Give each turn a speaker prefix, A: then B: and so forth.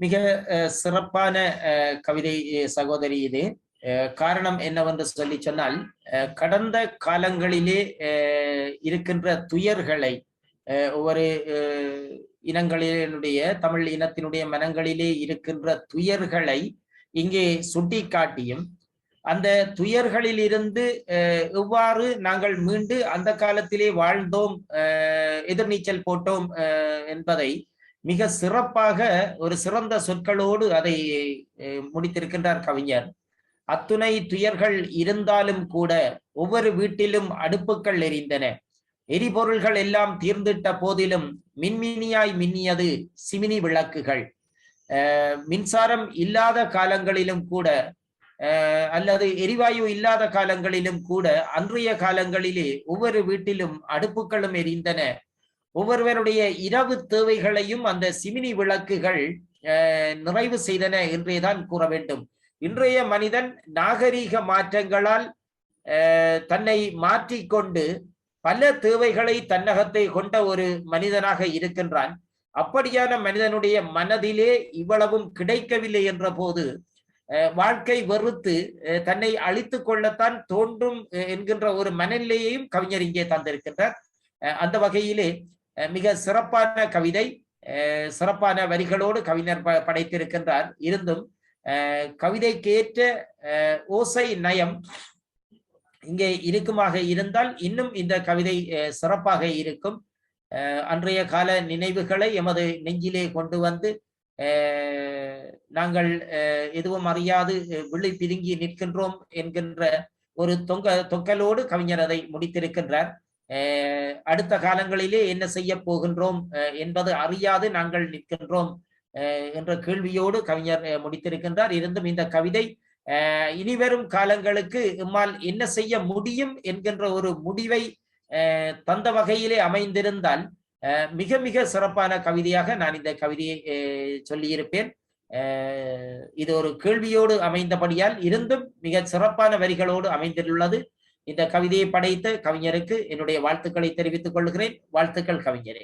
A: மிக அஹ், சிறப்பான அஹ், கவிதை சகோதரி இது அஹ், காரணம் என்னவென்று சொல்லி சொன்னால் அஹ், கடந்த காலங்களிலே அஹ், இருக்கின்ற துயர்களை அஹ், ஒவ்வொரு அஹ், இனங்களினுடைய தமிழ் இனத்தினுடைய மனங்களிலே இருக்கின்ற துயர்களை இங்கே சுட்டிக்காட்டியும் அந்த துயர்களிலிருந்து அஹ், எவ்வாறு நாங்கள் மீண்டு அந்த காலத்திலே வாழ்ந்தோம் அஹ், எதிர்நீச்சல் போட்டோம் அஹ், என்பதை மிக சிறப்பாக ஒரு சிறந்த சொற்களோடு அதை அஹ், முடித்திருக்கின்றார் கவிஞர். அத்துணை துயர்கள் இருந்தாலும் கூட ஒவ்வொரு வீட்டிலும் அடுப்புகள் எரிந்தன. எரிபொருள்கள் எல்லாம் தீர்ந்திட்ட போதிலும் மின்மினியாய் மின்னியது சிமினி விளக்குகள். மின்சாரம் இல்லாத காலங்களிலும் கூட அஹ், அல்லது எரிவாயு இல்லாத காலங்களிலும் கூட அன்றைய காலங்களிலே ஒவ்வொரு வீட்டிலும் அடுப்புகளும் எரிந்தன. ஒவ்வொருவருடைய இரவு தேவைகளையும் அந்த சிமினி விளக்குகள் நிறைவு செய்தன என்றேதான் கூற வேண்டும். இன்றைய மனிதன் நாகரீக மாற்றங்களால் தன்னை மாற்றிக்கொண்டு பல தேவைகளை தன்னகத்தை கொண்ட ஒரு மனிதனாக இருக்கின்றான். அப்படியான மனிதனுடைய மனதிலே இவ்வளவும் கிடைக்கவில்லை என்ற போது அஹ், வாழ்க்கை வெறுத்து அஹ், தன்னை அழித்துக் கொள்ளத்தான் தோன்றும் அஹ், என்கின்ற ஒரு மனநிலையையும் கவிஞர் இங்கே தந்திருக்கின்றார். அஹ், அந்த வகையிலே மிக சிறப்பான கவிதை அஹ், சிறப்பான வரிகளோடு கவிஞர் படைத்திருக்கின்றார். இருந்தும் அஹ், கவிதைக்கேற்ற அஹ், ஓசை நயம் இங்கே இருக்குமாக இருந்தால் இன்னும் இந்த கவிதை அஹ், சிறப்பாக இருக்கும். அஹ், அன்றைய கால நினைவுகளை எமது நெஞ்சிலே கொண்டு வந்து நாங்கள் அஹ், எதுவும் அறியாது விழி பிதுங்கி நிற்கின்றோம் என்கின்ற ஒரு தொங்க தொக்கலோடு கவிஞர் அதை முடித்திருக்கின்றார். அடுத்த காலங்களிலே என்ன செய்ய போகின்றோம் என்பது அறியாது நாங்கள் நிற்கின்றோம் என்ற கேள்வியோடு கவிஞர் முடித்திருக்கின்றார். இருந்தும் இந்த கவிதை இனிவரும் காலங்களுக்கு இம்மால் என்ன செய்ய முடியும் என்கின்ற ஒரு முடிவை தந்த வகையிலே அமைந்திருந்தால் மிக மிக சிறப்பான கவிதையாக நான் இந்த கவிதையை சொல்லியிருப்பேன். இது ஒரு கேள்வியோடு அமைந்தபடியால் இருந்தும் மிக சிறப்பான வரிகளோடு அமைந்துள்ளது. இந்த கவிதையை படைத்த கவிஞருக்கு என்னுடைய வாழ்த்துக்களை தெரிவித்துக் கொள்கிறேன். வாழ்த்துக்கள் கவிஞரே.